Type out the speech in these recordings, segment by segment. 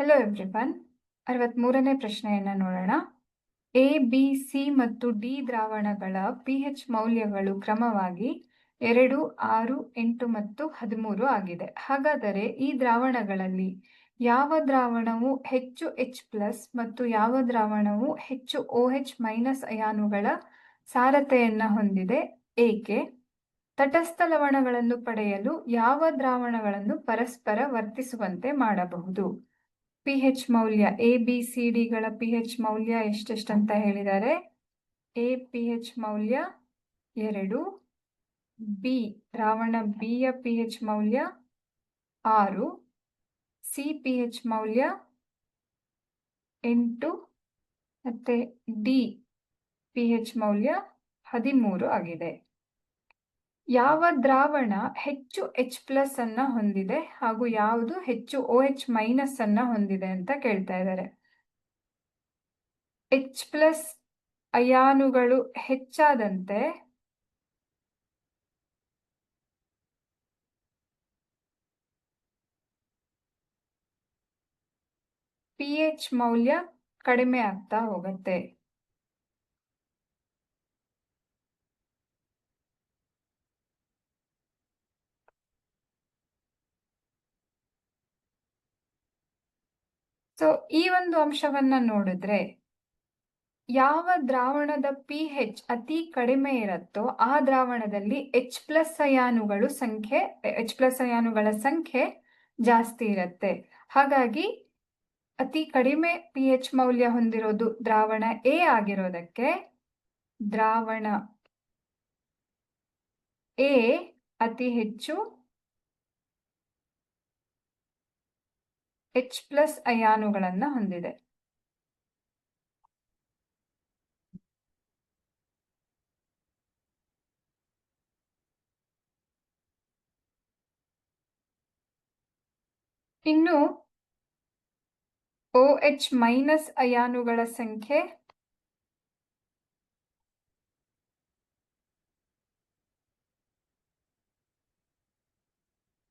Hello everyone ಅರವತ್ಮೂರನೇ ಪ್ರಶ್ನೆಯನ್ನು ನೋಡೋಣ. ಎ ಬಿ ಸಿ ಮತ್ತು ಡಿ ದ್ರಾವಣಗಳ ಪಿ ಎಚ್ ಮೌಲ್ಯಗಳು ಕ್ರಮವಾಗಿ ಎರಡು, ಆರು, ಎಂಟು ಮತ್ತು ಹದಿಮೂರು ಆಗಿದೆ. ಹಾಗಾದರೆ ಈ ದ್ರಾವಣಗಳಲ್ಲಿ ಯಾವ ದ್ರಾವಣವು ಹೆಚ್ಚು ಎಚ್ ಪ್ಲಸ್ ಮತ್ತು ಯಾವ ದ್ರಾವಣವು ಹೆಚ್ಚು ಓ ಎಚ್ ಮೈನಸ್ ಅಯಾನುಗಳ ಸಾರತೆಯನ್ನು ಹೊಂದಿದೆ? ಏಕೆ? ತಟಸ್ಥ ಲವಣಗಳನ್ನು ಪಡೆಯಲು ಯಾವ ದ್ರಾವಣಗಳನ್ನು ಪರಸ್ಪರ ವರ್ತಿಸುವಂತೆ ಮಾಡಬಹುದು? ಪಿ ಹೆಚ್ ಮೌಲ್ಯ ಎ ಬಿ ಸಿ ಡಿಗಳ ಪಿ ಹೆಚ್ ಮೌಲ್ಯ ಎಷ್ಟೆಷ್ಟಂತ ಹೇಳಿದ್ದಾರೆ? ಎ ಪಿ ಹೆಚ್ ಮೌಲ್ಯ ಎರಡು ಬಿ ರಾವಣ ಬಿಯ ಪಿ ಹೆಚ್ ಮೌಲ್ಯ ಆರು ಸಿ ಪಿ ಹೆಚ್ ಮೌಲ್ಯ ಎಂಟು, ಮತ್ತೆ ಡಿ ಪಿ ಹೆಚ್ ಮೌಲ್ಯ ಹದಿಮೂರು ಆಗಿದೆ. ಯಾವ ದ್ರಾವಣ ಹೆಚ್ಚು ಎಚ್ ಪ್ಲಸ್ ಅನ್ನ ಹೊಂದಿದೆ ಹಾಗೂ ಯಾವುದು ಹೆಚ್ಚು ಓ ಎಚ್ ಮೈನಸ್ ಅನ್ನ ಹೊಂದಿದೆ ಅಂತ ಕೇಳ್ತಾ ಇದ್ದಾರೆ ಎಚ್ ಪ್ಲಸ್ ಅಯಾನುಗಳು ಹೆಚ್ಚಾದಂತೆ ಪಿ ಎಚ್ ಮೌಲ್ಯ ಕಡಿಮೆ ಆಗ್ತಾ ಹೋಗುತ್ತೆ. ಸೊ ಈ ಒಂದು ಅಂಶವನ್ನ ನೋಡಿದ್ರೆ, ಯಾವ ದ್ರಾವಣದ ಪಿ ಹೆಚ್ ಅತಿ ಕಡಿಮೆ ಇರುತ್ತೋ ಆ ದ್ರಾವಣದಲ್ಲಿ ಎಚ್ ಪ್ಲಸ್ ಅಯಾನುಗಳು ಸಂಖ್ಯೆ ಎಚ್ ಪ್ಲಸ್ ಅಯಾನುಗಳ ಸಂಖ್ಯೆ ಜಾಸ್ತಿ ಇರುತ್ತೆ. ಹಾಗಾಗಿ, ಅತಿ ಕಡಿಮೆ ಪಿ ಎಚ್ ಮೌಲ್ಯ ಹೊಂದಿರೋದು ದ್ರಾವಣ ಎ ಆಗಿರೋದಕ್ಕೆ ದ್ರಾವಣ ಎ ಅತಿ ಹೆಚ್ಚು ಎಚ್ ಪ್ಲಸ್ ಅಯಾನುಗಳನ್ನು ಹೊಂದಿದೆ. ಇನ್ನು ಓ ಎಚ್ ಮೈನಸ್ ಅಯಾನುಗಳ ಸಂಖ್ಯೆ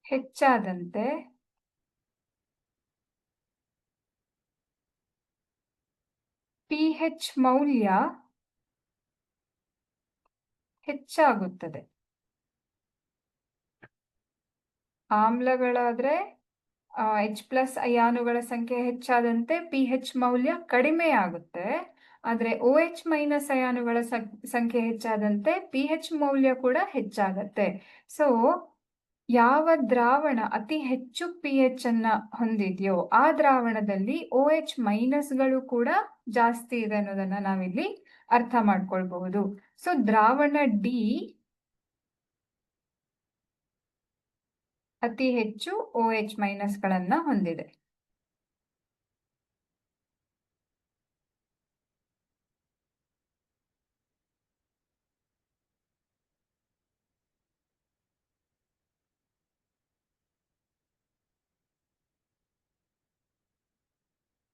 ಹೆಚ್ಚಾದಂತೆ ಹೆಚ್ ಮೌಲ್ಯ ಹೆಚ್ಚಾಗುತ್ತದೆ. ಆಮ್ಲಗಳಾದ್ರೆ ಎಚ್ ಪ್ಲಸ್ ಅಯಾನುಗಳ ಸಂಖ್ಯೆ ಹೆಚ್ಚಾದಂತೆ ಪಿ ಹೆಚ್ ಮೌಲ್ಯ ಕಡಿಮೆ ಆಗುತ್ತೆ. ಆದರೆ ಓ ಎಚ್ ಮೈನಸ್ ಅಯಾನುಗಳ ಸಂಖ್ಯೆ ಹೆಚ್ಚಾದಂತೆ ಪಿ ಹೆಚ್ ಮೌಲ್ಯ ಕೂಡ ಹೆಚ್ಚಾಗತ್ತೆ. ಸೊ ಯಾವ ದ್ರಾವಣ ಅತಿ ಹೆಚ್ಚು ಪಿ ಎಚ್ ಅನ್ನ ಹೊಂದಿದೆಯೋ ಆ ದ್ರಾವಣದಲ್ಲಿ ಓ ಎಚ್ ಮೈನಸ್ಗಳು ಕೂಡ ಜಾಸ್ತಿ ಇದೆ ಅನ್ನೋದನ್ನ ನಾವಿಲ್ಲಿ ಅರ್ಥ ಮಾಡ್ಕೊಳ್ಬಹುದು. ಸೊ ದ್ರಾವಣ ಡಿ ಅತಿ ಹೆಚ್ಚು ಓ ಎಚ್ ಮೈನಸ್ಗಳನ್ನ ಹೊಂದಿದೆ.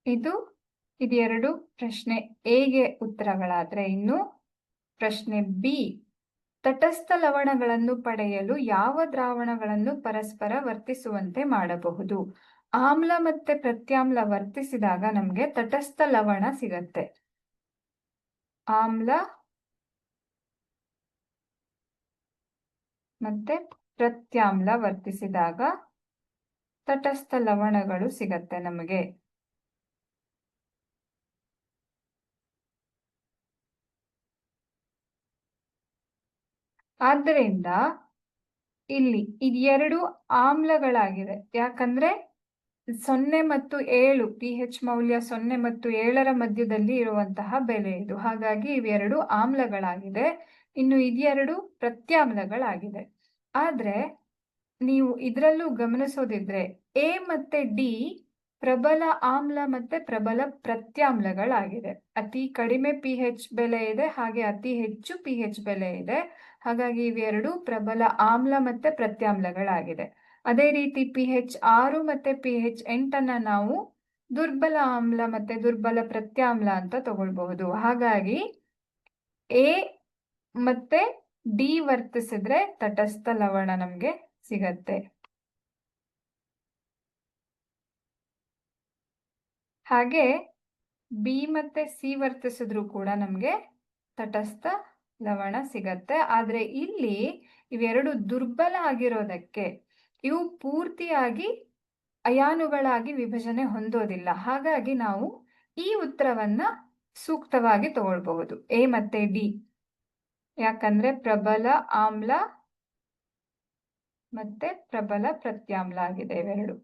ಇದು ಇದೆರಡು ಪ್ರಶ್ನೆ ಎಗೆ ಉತ್ತರಗಳಾದ್ರೆ ಇನ್ನು ಪ್ರಶ್ನೆ ಬಿ, ತಟಸ್ಥ ಲವಣಗಳನ್ನು ಪಡೆಯಲು ಯಾವ ದ್ರಾವಣಗಳನ್ನು ಪರಸ್ಪರ ವರ್ತಿಸುವಂತೆ ಮಾಡಬಹುದು? ಆಮ್ಲ ಮತ್ತೆ ಪ್ರತ್ಯಾಮ್ಲ ವರ್ತಿಸಿದಾಗ ನಮ್ಗೆ ತಟಸ್ಥ ಲವಣ ಸಿಗತ್ತೆ. ಆಮ್ಲ ಮತ್ತೆ ಪ್ರತ್ಯಾಮ್ಲ ವರ್ತಿಸಿದಾಗ ತಟಸ್ಥ ಲವಣಗಳು ಸಿಗತ್ತೆ ನಮಗೆ. ಆದ್ದರಿಂದ ಇಲ್ಲಿ ಇದೆರಡು ಆಮ್ಲಗಳಾಗಿದೆ ಯಾಕಂದ್ರೆ ಸೊನ್ನೆ ಮತ್ತು ಏಳು ಪಿ ಹೆಚ್ ಮೌಲ್ಯ ಸೊನ್ನೆ ಮತ್ತು ಏಳರ ಮಧ್ಯದಲ್ಲಿ ಇರುವಂತಹ ಬೆಲೆ ಇದು. ಹಾಗಾಗಿ ಇವೆರಡು ಆಮ್ಲಗಳಾಗಿದೆ ಇನ್ನು ಇದೆರಡು ಪ್ರತ್ಯಾಮ್ಲಗಳಾಗಿದೆ ಆದ್ರೆ ನೀವು ಇದರಲ್ಲೂ ಗಮನಿಸೋದಿದ್ರೆ ಎ ಮತ್ತೆ ಡಿ ಪ್ರಬಲ ಆಮ್ಲ ಮತ್ತೆ ಪ್ರಬಲ ಪ್ರತ್ಯಾಮ್ಲಗಳಾಗಿದೆ. ಅತಿ ಕಡಿಮೆ ಪಿ ಹೆಚ್ ಬೆಲೆ ಇದೆ, ಹಾಗೆ ಅತಿ ಹೆಚ್ಚು ಪಿ ಹೆಚ್ ಬೆಲೆ ಇದೆ. ಹಾಗಾಗಿ ಇವೆರಡು ಪ್ರಬಲ ಆಮ್ಲ ಮತ್ತೆ ಪ್ರತ್ಯಾಮ್ಲಗಳಾಗಿದೆ. ಅದೇ ರೀತಿ ಪಿ ಹೆಚ್ ಆರು ಮತ್ತೆ ಪಿ ಹೆಚ್ ಎಂಟನ್ನ ನಾವು ದುರ್ಬಲ ಆಮ್ಲ ಮತ್ತೆ ದುರ್ಬಲ ಪ್ರತ್ಯಾಮ್ಲ ಅಂತ ತಗೊಳ್ಬಹುದು. ಹಾಗಾಗಿ ಎ ಮತ್ತೆ ಡಿ ವರ್ತಿಸಿದ್ರೆ ತಟಸ್ಥ ಲವಣ ನಮಗೆ ಸಿಗತ್ತೆ. ಹಾಗೆ ಬಿ ಮತ್ತೆ ಸಿ ವರ್ತಿಸಿದ್ರು ಕೂಡ ನಮಗೆ ತಟಸ್ಥ ಲವಣ ಸಿಗತ್ತೆ. ಆದ್ರೆ ಇಲ್ಲಿ ಇವೆರಡು ದುರ್ಬಲ ಆಗಿರೋದಕ್ಕೆ ಇವು ಪೂರ್ತಿಯಾಗಿ ಅಯಾನುಗಳಾಗಿ ವಿಭಜನೆ ಹೊಂದೋದಿಲ್ಲ. ಹಾಗಾಗಿ ನಾವು ಈ ಉತ್ತರವನ್ನ ಸೂಕ್ತವಾಗಿ ತಗೊಳ್ಬಹುದು. ಎ ಮತ್ತೆ ಡಿ. ಯಾಕಂದ್ರೆ ಪ್ರಬಲ ಆಮ್ಲ ಮತ್ತೆ ಪ್ರಬಲ ಪ್ರತ್ಯಾಮ್ಲ ಆಗಿದೆ ಇವೆರಡು.